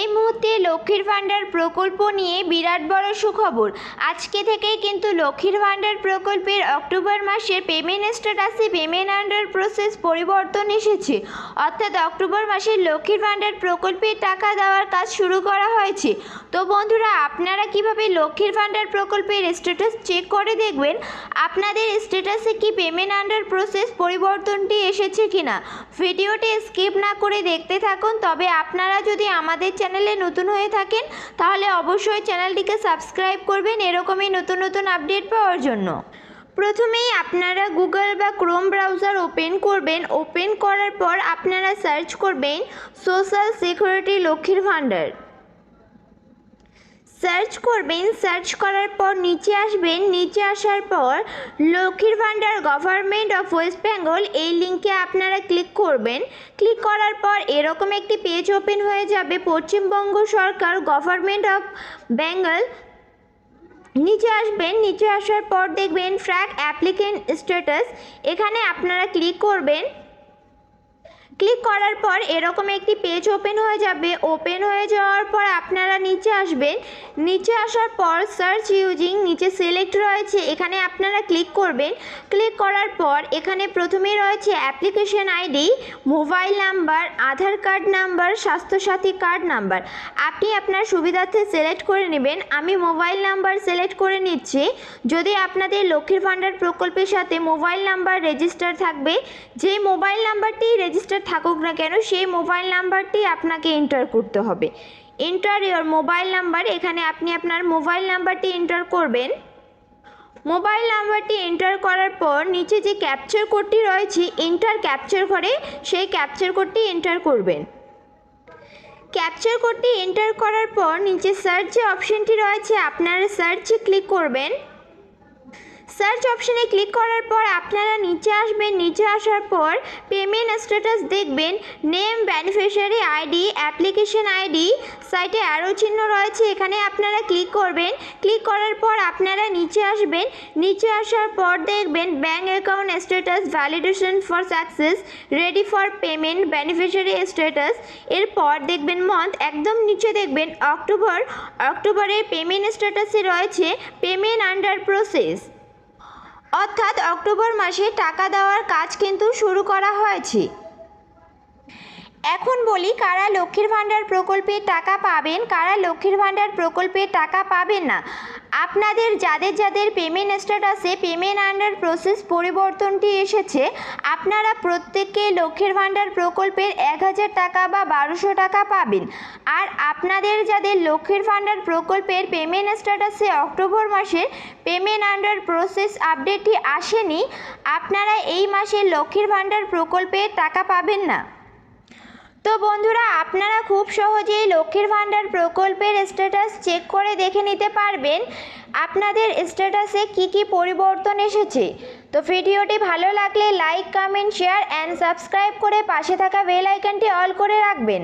এই মুহূর্তে লক্ষ্মীর ভাণ্ডার প্রকল্প নিয়ে বিরাট বড় সুখবর। আজকে থেকেই কিন্তু লক্ষ্মীর ভাণ্ডার প্রকল্পের অক্টোবর মাসের পেমেন্ট স্ট্যাটাসে পেমেন্ট আন্ডার প্রসেস পরিবর্তন এসেছে। অর্থাৎ অক্টোবর মাসের লক্ষ্মীর ভাণ্ডার প্রকল্পের টাকা দেওয়ার কাজ শুরু করা হয়েছে। তো বন্ধুরা, আপনারা কীভাবে লক্ষ্মীর ভাণ্ডার প্রকল্পের স্ট্যাটাস চেক করে দেখবেন? আপনাদের স্ট্যাটাসে কি পেমেন্ট আন্ডার প্রসেস পরিবর্তনটি এসেছে কিনা? ভিডিওটি স্কিপ না করে দেখতে থাকুন। তবে আপনারা যদি আমাদের চ্যানেলে নতুন হয়ে থাকেন, তাহলে অবশ্যই চ্যানেলটিকে সাবস্ক্রাইব করবেন এরকমই নতুন নতুন আপডেট পাওয়ার জন্য। প্রথমেই আপনারা গুগল বা ক্রোম ব্রাউজার ওপেন করবেন। ওপেন করার পর আপনারা সার্চ করবেন সোশ্যাল সিকিউরিটি লক্ষ্মীর ভাণ্ডার সার্চ করবেন সার্চ করার পর নিচে আসবেন। নিচে আসার পর লক্ষ্মীর ভাণ্ডার গভর্নমেন্ট অফ ওয়েস্ট বেঙ্গল এই লিঙ্কে আপনারা ক্লিক করবেন। ক্লিক করার পর এরকম একটি পেজ ওপেন হয়ে যাবে। পশ্চিমবঙ্গ সরকার গভর্নমেন্ট অফ বেঙ্গল নিচে আসবেন, নিচে আসার পর দেখবেন ট্র্যাক অ্যাপ্লিকেন্ট স্ট্যাটাস এখানে আপনারা ক্লিক করবেন। ক্লিক করার পর এরকম একটি পেজ ওপেন হয়ে যাবে। ওপেন হয়ে যাওয়ার পর আপনারা নিচে আসবেন। নিচে আসার পর সার্চ ইউজিং নিচে সিলেক্ট রয়েছে। এখানে আপনারা ক্লিক করবেন। ক্লিক করার পর এখানে প্রথমে রয়েছে application ID, mobile number, Aadhaar card number, Swasthyasathi card number. আপনি আপনার সুবিধার্থে সিলেক্ট করে নেবেন। আমি মোবাইল নাম্বার সিলেক্ট করে নিচ্ছি। যদি আপনাদের লক্ষ্মীর ভাণ্ডার প্রকল্পের সাথে মোবাইল নাম্বার রেজিস্টার থাকবে যে মোবাইল নাম্বারটি রেজিস্টার থাকুক না কেন, সেই মোবাইল নাম্বারটি আপনাকে এন্টার করতে হবে। এন্টার ইওর মোবাইল নাম্বার এখানে আপনি আপনার মোবাইল নাম্বারটি এন্টার করবেন। মোবাইল নাম্বারটি এন্টার করার পর নিচে যে ক্যাপচার কোডটি রয়েছে এন্টার ক্যাপচার করে সেই ক্যাপচার কোডটি এন্টার করবেন। ক্যাপচার কোডটি এন্টার করার পর নিচে সার্চ যে অপশনটি রয়েছে, আপনারা সার্চে ক্লিক করবেন। সার্চ অপশানে ক্লিক করার পর আপনারা নিচে আসবেন। নিচে আসার পর পেমেন্ট স্ট্যাটাস দেখবেন। Name beneficiary ID application ID সাইটে অ্যারো চিহ্ন রয়েছে, এখানে আপনারা ক্লিক করবেন। ক্লিক করার পর আপনারা নিচে আসবেন। নিচে আসার পর দেখবেন bank account status validation for success ready for payment beneficiary status এরপর দেখবেন মন্থ একদম নিচে দেখবেন অক্টোবর অক্টোবরের পেমেন্ট স্ট্যাটাসে রয়েছে পেমেন্ট আন্ডার প্রসেস অর্থাৎ অক্টোবর মাসে টাকা দেওয়ার কাজ কিন্তু শুরু করা হয়েছে। এখন বলি, কারা লক্ষ্মীর ভাণ্ডার প্রকল্পে টাকা পাবেন, কারা লক্ষ্মীর ভাণ্ডার প্রকল্পে টাকা পাবেন না। আপনাদের যাদের যাদের পেমেন্ট স্ট্যাটাসে পেমেন্ট আন্ডার প্রসেস পরিবর্তনটি এসেছে, আপনারা প্রত্যেককে লক্ষ্মীর ভাণ্ডার প্রকল্পের এক হাজার টাকা বা বারোশো টাকা পাবেন। আর আপনাদের যাদের লক্ষ্মীর ভাণ্ডার প্রকল্পের পেমেন্ট স্ট্যাটাসে অক্টোবর মাসের পেমেন্ট আন্ডার প্রসেস আপডেটটি আসেনি, আপনারা এই মাসে লক্ষ্মীর ভাণ্ডার প্রকল্পের টাকা পাবেন না। তো বন্ধুরা, আপনারা খুব সহজেই লক্ষ্মীর ভাণ্ডার প্রকল্পের স্ট্যাটাস চেক করে দেখে নিতে পারবেন আপনাদের স্ট্যাটাসে কি কি পরিবর্তন এসেছে। তো ভিডিওটি ভালো লাগলে like comment share and subscribe করে পাশে থাকা বেল আইকনটি অল করে রাখবেন।